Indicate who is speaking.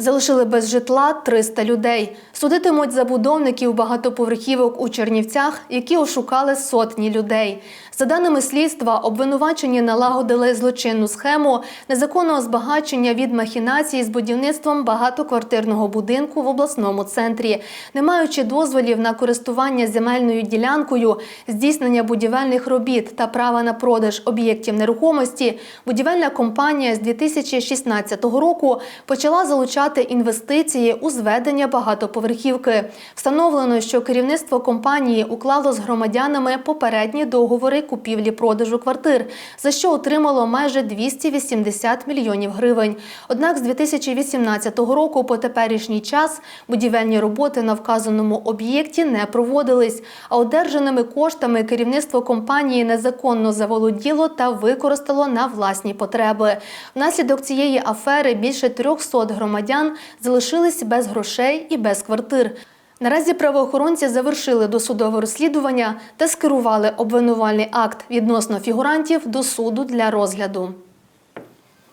Speaker 1: Залишили без житла 300 людей. Судитимуть забудовників багатоповерхівок у Чернівцях, які ошукали сотні людей. За даними слідства, обвинувачені налагодили злочинну схему незаконного збагачення від махінацій з будівництвом багатоквартирного будинку в обласному центрі, не маючи дозволів на користування земельною ділянкою, здійснення будівельних робіт та права на продаж об'єктів нерухомості. Будівельна компанія з 2016 року почала залучати інвестиції у зведення багатоповерхівки. Встановлено, що керівництво компанії уклало з громадянами попередні договори купівлі-продажу квартир, за що отримало майже 280 мільйонів гривень. Однак з 2018 року по теперішній час будівельні роботи на вказаному об'єкті не проводились, а одержаними коштами керівництво компанії незаконно заволоділо та використало на власні потреби. Внаслідок цієї афери більше 300 громадян залишились без грошей і без квартир. Наразі правоохоронці завершили досудове розслідування та скерували обвинувальний акт відносно фігурантів до суду для розгляду.